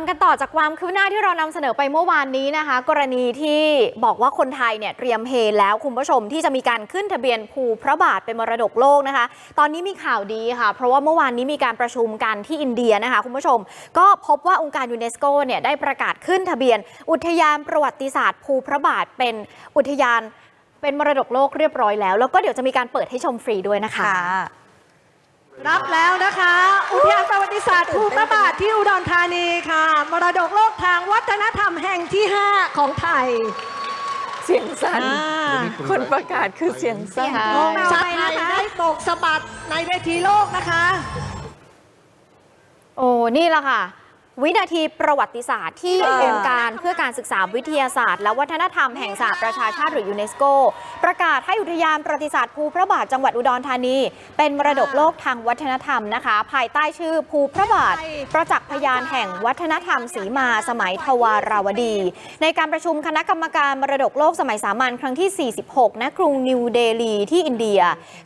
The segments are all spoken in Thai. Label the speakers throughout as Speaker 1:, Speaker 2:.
Speaker 1: ามกันต่อจากความคืบหน้าที่เรานำเสนอไปเมื่อวานนี้นะคะ กรณีที่บอกว่าคนไทยเนี่ยเตรียมเฮแล้วคุณผู้ชมที่จะมีการขึ้นทะเบียนภูพระบาทเป็นมรดกโลกนะคะ ตอนนี้มีข่าวดีค่ะ เพราะว่าเมื่อวานนี้มีการประชุมกันที่อินเดียนะคะคุณผู้ชม ก็พบว่าองค์การยูเนสโกเนี่ยได้ประกาศขึ้นทะเบียน อุทยานประวัติศาสตร์ ภูพระบาทเป็นอุทยานเป็นมรดกโลกเรียบร้อยแล้ว แล้วก็เดี๋ยวจะมีการเปิดให้ชมฟรีด้วยนะคะ
Speaker 2: รับแล้วนะคะ อุทยานประวัติศาสตร์ภูพระบาทที่อุดรธานีค่ะ มรดกโลกทางวัฒนธรรมแห่งที่ 5 ของไทย
Speaker 1: เสียงสั่น
Speaker 2: อ่า
Speaker 1: คนประกาศคือเสียงสั่น
Speaker 2: วงชาติไทยได้ตกสะบัดในเวทีโลกนะคะ
Speaker 1: โอ้ นี่แหละค่ะ วินาทีประวัติศาสตร์ที่
Speaker 2: ค่ะ
Speaker 1: องค์การเพื่อการศึกษาวิทยาศาสตร์ และวัฒนธรรมแห่งสหประชาชาติหรือยูเนสโก ประกาศให้อุทยานประวัติศาสตร์ภูพระบาทจังหวัดอุดรธานี เป็นมรดกโลกทางวัฒนธรรมนะคะ ภายใต้ชื่อภูพระบาท ประจักษ์พยานแห่งวัฒนธรรมสีมาสมัยทวาราวดี ในการประชุมคณะกรรมการมรดกโลกสมัยสามัญครั้งที่ 46ณกรุงนิวเดลีที่อินเดีย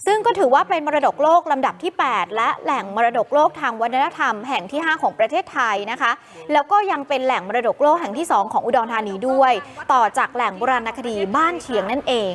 Speaker 1: ซึ่งก็ถือว่าเป็นมรดกโลกลำดับที่ 8 และแหล่งมรดกโลกทางวัฒนธรรมแห่งที่ 5 ของประเทศไทยนะคะ แล้วก็ยังเป็นแหล่งมรดกโลกแห่งที่ 2 ของอุดรธานีด้วย ต่อจากแหล่งโบราณคดีบ้านเชียงนั่นเอง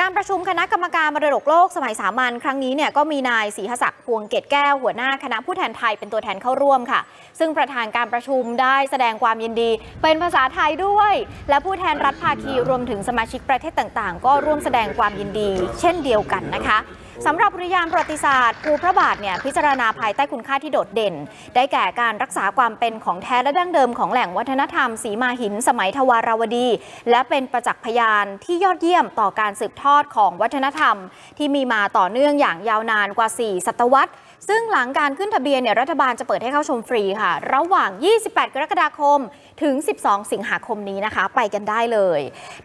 Speaker 1: การประชุมคณะกรรมการมรดกโลกสมัยสามัญครั้งนี้เนี่ยก็มีนายศรีหศักดิ์พวงเกตแก้วหัวหน้าคณะผู้แทนไทยเป็นตัวแทนเข้าร่วมค่ะ ซึ่งประธานการประชุมได้แสดงความยินดี เป็นภาษาไทยด้วย และผู้แทนรัฐภาคีรวมถึงสมาชิกประเทศต่าง ๆ ก็ร่วมแสดงความยินดี เช่นเดียวกันนะคะ สำหรับอุทยานประวัติศาสตร์ภูพระบาทเนี่ยพิจารณาภายใต้คุณค่าที่โดดเด่น ได้แก่การรักษาความเป็นของแท้และดั้งเดิมของแหล่งวัฒนธรรมสีมาหิน สมัยทวาราวดี และเป็นประจักษ์พยานที่ยอดเยี่ยมต่อการสืบทอดของวัฒนธรรม ที่มีมาต่อเนื่องอย่างยาวนานกว่า 4 ศตวรรษซึ่งหลังการขึ้นทะเบียนเนี่ยรัฐบาลจะเปิดให้เข้าชมฟรีค่ะ ระหว่าง 28 กรกฎาคม ถึง 12 สิงหาคมนี้นะคะ ไปกันได้เลย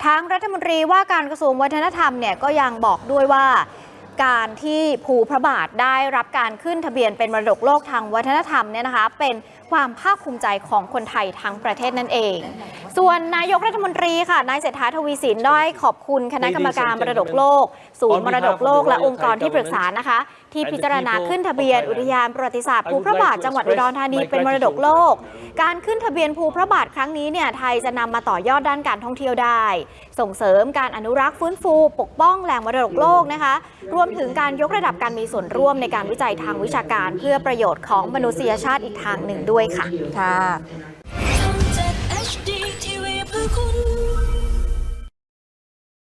Speaker 1: ทางรัฐมนตรีว่าการกระทรวงวัฒนธรรมเนี่ยก็ยังบอกด้วยว่า การที่ภูพระบาทได้รับการขึ้นทะเบียนเป็นมรดกโลกทางวัฒนธรรมเนี่ยนะคะเป็นความภาคภูมิใจของคนไทยทั้งประเทศนั่นเอง ส่วนนายกรัฐมนตรีค่ะนายเศรษฐาทวีสินได้ขอบคุณคณะกรรมการมรดกโลก ศูนย์มรดกโลกและองค์กรที่ปรึกษานะคะ ที่พิจารณาขึ้นทะเบียนอุทยานประวัติศาสตร์ภูพระบาทจังหวัดอุดรธานีเป็นมรดกโลก การขึ้นทะเบียนภูพระบาทครั้งนี้เนี่ยไทยจะนำมาต่อยอดด้านการท่องเที่ยวได้ ส่งเสริมการอนุรักษ์ฟื้นฟู ปกป้องแหล่งมรดกโลกนะคะรวมถึงการยกระดับการมีส่วนร่วมในการวิจัยทางวิชาการ เพื่อประโยชน์ของมนุษยชาติอีกทางหนึ่งด้วยค่ะ
Speaker 3: ค่ะ